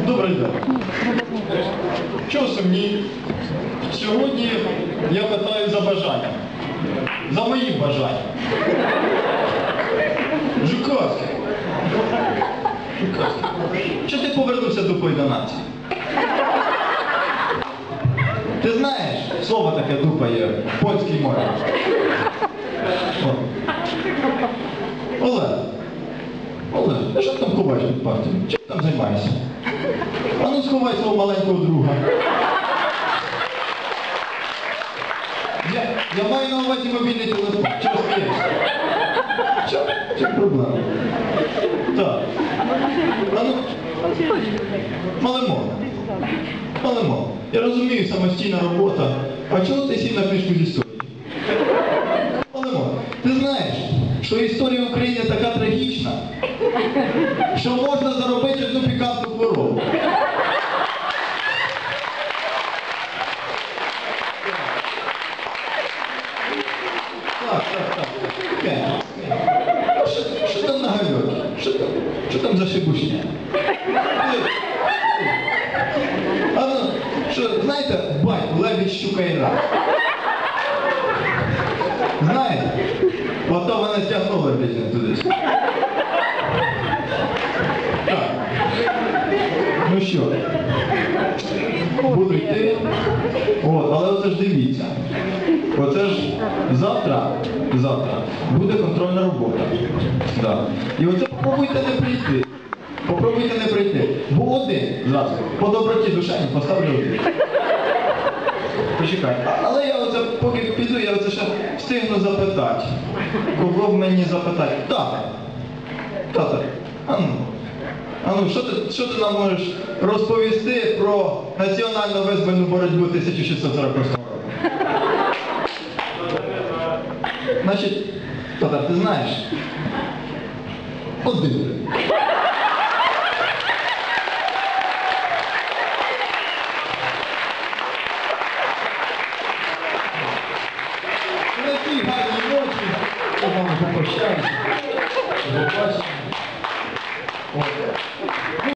Добрий день. Чого сумні? Сьогодні я питаю за бажання. За мої бажання. Жуковський. Жуковський. Чого ти повернувся до пойда нації? Ти знаєш, слово таке дупа є в польській мові. Олег. Олег, що ти там ховаєш під партію? Чим там займаєшся? А ну сховай свого маленького друга. Я, я маю на увазі мобільний телефон. Чого? Що? Що проблема? Так. А ну, малимо. Малимо. Я розумію, самостійна робота. А чого ти сів на книжку з історії? Малимо, ти знаєш, що історія України така трагічна, що можна заробити Так, так, так. Що, там на гальоті? Що там, за шибушня? А ну, що, знаєте, батько, лебідь, щука і рак? Знаєте? Ото мене тягнуло після туди. Так. Ну що, буду йти. От, але оце ж дивіться. Оце ж завтра, завтра буде контрольна робота. Да. І оце попробуйте не прийти. Попробуйте не прийти. Бо один зразу. По доброті душевні поставлю один. Почекай. Але я оце поки піду, я оце ще встигну запитати. Кого б мені запитати? Тата. Тата. А ну. Ну, що ти, що ти нам можеш розповісти про національну визвольну боротьбу 1648 року? Значить, Тата, ти знаєш? Один. На цій ночі, я вам попрощаюся. До побачення.